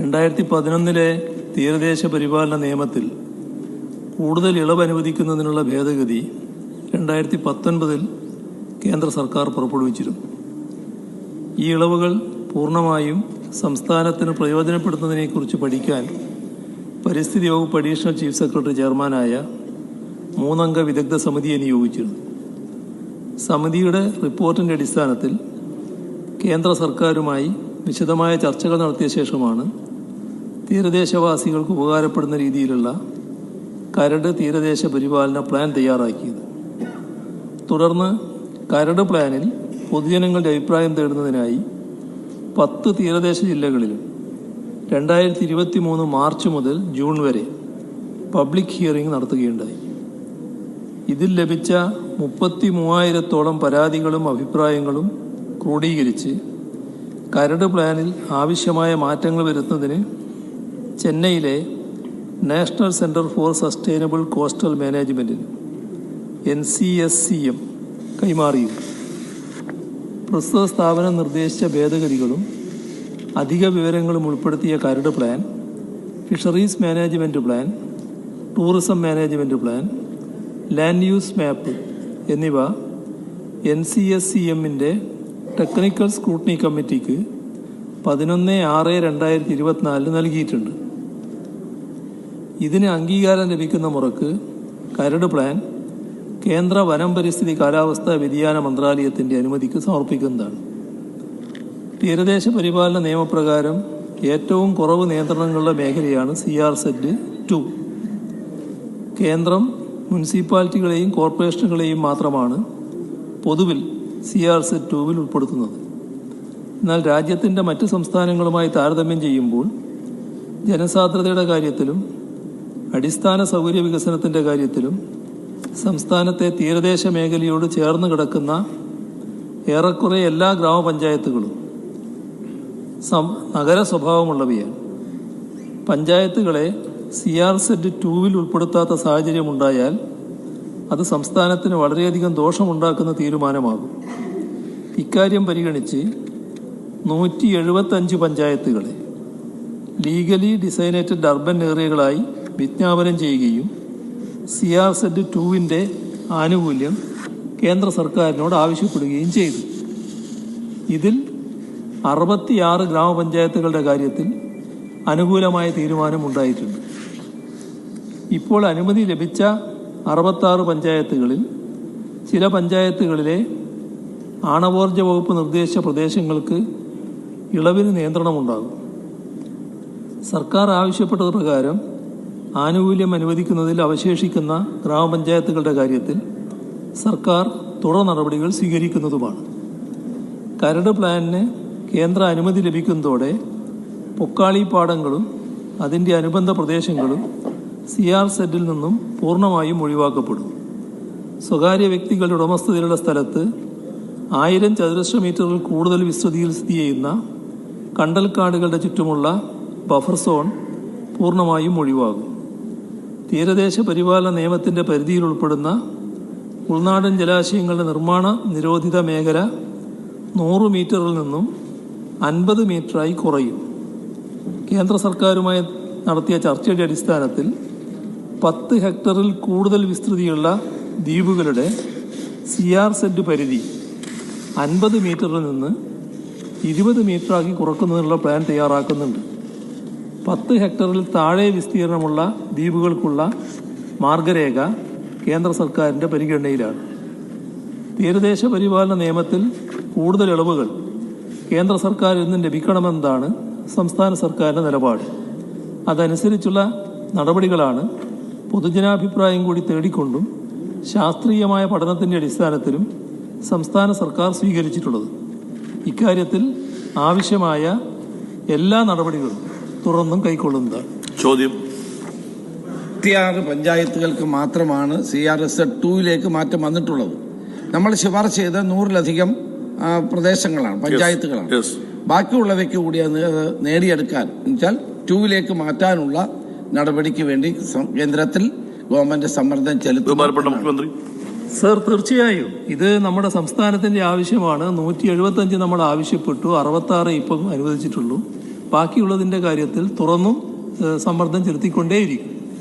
രണ്ടായിരത്തി പതിനൊന്നിലെ തീരദേശ പരിപാലന നിയമത്തിൽ കൂടുതൽ ഇളവ് അനുവദിക്കുന്നതിനുള്ള ഭേദഗതി രണ്ടായിരത്തി പത്തൊൻപതിൽ കേന്ദ്ര സർക്കാർ പുറപ്പെടുവിച്ചിരുന്നു. ഈ ഇളവുകൾ പൂർണമായും സംസ്ഥാനത്തിന് പ്രയോജനപ്പെടുത്തുന്നതിനെക്കുറിച്ച് പഠിക്കാൻ പരിസ്ഥിതി വകുപ്പ് അഡീഷണൽ ചീഫ് സെക്രട്ടറി ചെയർമാനായ മൂന്നംഗ വിദഗ്ധ സമിതിയെ നിയോഗിച്ചിരുന്നു. സമിതിയുടെ റിപ്പോർട്ടിന്റെ അടിസ്ഥാനത്തിൽ കേന്ദ്ര സർക്കാരുമായി വിശദമായ ചർച്ചകൾ നടത്തിയ ശേഷമാണ് തീരദേശവാസികൾക്ക് ഉപകാരപ്പെടുന്ന രീതിയിലുള്ള കരട് തീരദേശ പരിപാലന പ്ലാൻ തയ്യാറാക്കിയത്. തുടർന്ന് കരട് പ്ലാനിൽ പൊതുജനങ്ങളുടെ അഭിപ്രായം തേടുന്നതിനായി പത്ത് തീരദേശ ജില്ലകളിലും രണ്ടായിരത്തി ഇരുപത്തി മൂന്ന് മാർച്ച് മുതൽ ജൂൺ വരെ പബ്ലിക് ഹിയറിംഗ് നടത്തുകയുണ്ടായി. ഇതിൽ ലഭിച്ച മുപ്പത്തി മൂവായിരത്തോളം പരാതികളും അഭിപ്രായങ്ങളും ക്രോഡീകരിച്ച് കരട് പ്ലാനിൽ ആവശ്യമായ മാറ്റങ്ങൾ വരുത്തുന്നതിന് ചെന്നൈയിലെ national centre for sustainable coastal മാനേജ്മെന്റിന് N C S C M കൈമാറിയും പ്രസ്തുത സ്ഥാപനം നിർദ്ദേശിച്ച ഭേദഗതികളും അധിക വിവരങ്ങളും ഉൾപ്പെടുത്തിയ കരട് plan fisheries management plan tourism management plan land use map എന്നിവ എൻ സി എസ് സി എമ്മിന്റെ ടെക്നിക്കൽ സ്ക്രൂട്ടനി കമ്മിറ്റിക്ക് പതിനൊന്ന് ആറ് രണ്ടായിരത്തി ഇരുപത്തിനാലിന് നൽകിയിട്ടുണ്ട്. ഇതിന് അംഗീകാരം ലഭിക്കുന്ന മുറക്ക് കരട് പ്ലാൻ കേന്ദ്ര വനം പരിസ്ഥിതി കാലാവസ്ഥാ വ്യതിയാന മന്ത്രാലയത്തിന്റെ അനുമതിക്ക് സമർപ്പിക്കുന്നതാണ്. തീരദേശ പരിപാലന നിയമപ്രകാരം ഏറ്റവും കുറവ് നിയന്ത്രണങ്ങളുടെ മേഖലയാണ് സി ആർ സെറ്റ് ടു. കേന്ദ്രം മുനിസിപ്പാലിറ്റികളെയും കോർപ്പറേഷനുകളെയും മാത്രമാണ് പൊതുവിൽ സി ആർ സെറ്റ് ടുവിൽ ഉൾപ്പെടുത്തുന്നത്. എന്നാൽ രാജ്യത്തിന്റെ മറ്റ് സംസ്ഥാനങ്ങളുമായി താരതമ്യം ചെയ്യുമ്പോൾ ജനസാന്ദ്രതയുടെ കാര്യത്തിലും അടിസ്ഥാന സൗകര്യ വികസനത്തിന്റെ കാര്യത്തിലും സംസ്ഥാനത്തെ തീരദേശ മേഖലയോട് ചേർന്ന് കിടക്കുന്ന ഏറെക്കുറെ എല്ലാ ഗ്രാമപഞ്ചായത്തുകളും നഗര സ്വഭാവമുള്ളവയാണ്. പഞ്ചായത്തുകളെ സി ആർ സെറ്റ് ടൂവിൽ ഉൾപ്പെടുത്താത്ത സാഹചര്യമുണ്ടായാൽ അത് സംസ്ഥാനത്തിന് വളരെയധികം ദോഷമുണ്ടാക്കുന്ന തീരുമാനമാകും. ഇക്കാര്യം പരിഗണിച്ച് നൂറ്റി എഴുപത്തഞ്ച് പഞ്ചായത്തുകളെ ലീഗലി ഡിസൈനേറ്റഡ് അർബൻ ഏരിയകളായി വിജ്ഞാപനം ചെയ്യുകയും സി ആർ സെഡ് ടുവിന്റെ ആനുകൂല്യം കേന്ദ്ര സർക്കാരിനോട് ആവശ്യപ്പെടുകയും ചെയ്തു. ഇതിൽ അറുപത്തിയാറ് ഗ്രാമപഞ്ചായത്തുകളുടെ കാര്യത്തിൽ അനുകൂലമായ തീരുമാനമുണ്ടായിട്ടുണ്ട് ഇപ്പോൾ അനുമതി ലഭിച്ച അറുപത്താറ് പഞ്ചായത്തുകളിൽ ചില പഞ്ചായത്തുകളിലെ ആണവോർജ വകുപ്പ് നിർദ്ദേശിച്ച പ്രദേശങ്ങൾക്ക് ഇളവിന് നിയന്ത്രണമുണ്ടാകും. സർക്കാർ ആവശ്യപ്പെട്ടത് പ്രകാരം ആനുകൂല്യം അനുവദിക്കുന്നതിൽ അവശേഷിക്കുന്ന ഗ്രാമപഞ്ചായത്തുകളുടെ കാര്യത്തിൽ സർക്കാർ തുടർ നടപടികൾ സ്വീകരിക്കുന്നതുമാണ്. കരട് പ്ലാനിന് കേന്ദ്ര അനുമതി ലഭിക്കുന്നതോടെ പൊക്കാളി പാടങ്ങളും അതിന്റെ അനുബന്ധ പ്രദേശങ്ങളും സി ആർ സെഡിൽ നിന്നും പൂർണമായും ഒഴിവാക്കപ്പെടും. സ്വകാര്യ വ്യക്തികളുടെ ഉടമസ്ഥതയിലുള്ള സ്ഥലത്ത് ആയിരം ചതുരശ്ര മീറ്ററിൽ കൂടുതൽ വിസ്തൃതിയിൽ സ്ഥിതി ചെയ്യുന്ന കണ്ടൽക്കാടുകളുടെ ചുറ്റുമുള്ള ബഫർ സോൺ പൂർണമായും ഒഴിവാകും. തീരദേശ പരിപാലന നിയമത്തിന്റെ പരിധിയിൽ ഉൾപ്പെടുന്ന ഉൾനാടൻ ജലാശയങ്ങളുടെ നിർമ്മാണ നിരോധിത മേഖല നൂറ് മീറ്ററിൽ നിന്നും അൻപത് മീറ്ററായി കുറയും. കേന്ദ്ര സർക്കാരുമായി നടത്തിയ ചർച്ചയുടെ അടിസ്ഥാനത്തിൽ പത്ത് ഹെക്ടറിൽ കൂടുതൽ വിസ്തൃതിയുള്ള ദ്വീപുകളുടെ സി ആർ സെഡ് പരിധി അൻപത് മീറ്ററിൽ നിന്ന് ഇരുപത് മീറ്ററാക്കി കുറക്കുന്നതിനുള്ള പ്ലാൻ തയ്യാറാക്കുന്നുണ്ട്. പത്ത് ഹെക്ടറിൽ താഴെ വിസ്തീർണമുള്ള ദ്വീപുകൾക്കുള്ള മാർഗരേഖ കേന്ദ്ര സർക്കാരിന്റെ പരിഗണനയിലാണ്. തീരദേശ പരിപാലന നിയമത്തിൽ കൂടുതൽ ഇളവുകൾ കേന്ദ്ര സർക്കാരിൽ നിന്നും ലഭിക്കണമെന്നതാണ് സംസ്ഥാന സർക്കാരിന്റെ നിലപാട്. അതനുസരിച്ചുള്ള നടപടികളാണ് പൊതുജനാഭിപ്രായം കൂടി തേടിക്കൊണ്ടും ശാസ്ത്രീയമായ പഠനത്തിന്റെ അടിസ്ഥാനത്തിലും സംസ്ഥാന സർക്കാർ സ്വീകരിച്ചിട്ടുള്ളത്. ഇക്കാര്യത്തിൽ ആവശ്യമായ എല്ലാ നടപടികളും തുറന്നും കൈക്കൊള്ളുന്നത്. ചോദ്യം. ഇരുപത്തിയാറ് പഞ്ചായത്തുകൾക്ക് മാത്രമാണ് സി ആർ എസ് ടൂയിലേക്ക് മാറ്റം വന്നിട്ടുള്ളത്. നമ്മൾ ശുപാർശ ചെയ്ത നൂറിലധികം പ്രദേശങ്ങളാണ് പഞ്ചായത്തുകളാണ്. ബാക്കിയുള്ളവയ്ക്ക് കൂടി അത് നേടിയെടുക്കാൻ എന്നുവെച്ചാൽ ടൂവിലേക്ക് മാറ്റാനുള്ള നടപടിക്ക് വേണ്ടി കേന്ദ്രത്തിൽ ഗവൺമെന്റ് സമ്മർദ്ദം ചെലുത്തും ബഹുമാനപ്പെട്ട മുഖ്യമന്ത്രി. സർ തീർച്ചയായും. ഇത് നമ്മുടെ സംസ്ഥാനത്തിന്റെ ആവശ്യമാണ്. നൂറ്റി എഴുപത്തഞ്ച് നമ്മൾ ആവശ്യപ്പെട്ടു. അറുപത്തി ആറ് ഇപ്പം അനുവദിച്ചിട്ടുള്ളൂ. ബാക്കിയുള്ളതിന്റെ കാര്യത്തിൽ തുറന്നും സമ്മർദ്ദം ചെലുത്തിക്കൊണ്ടേയിരിക്കും.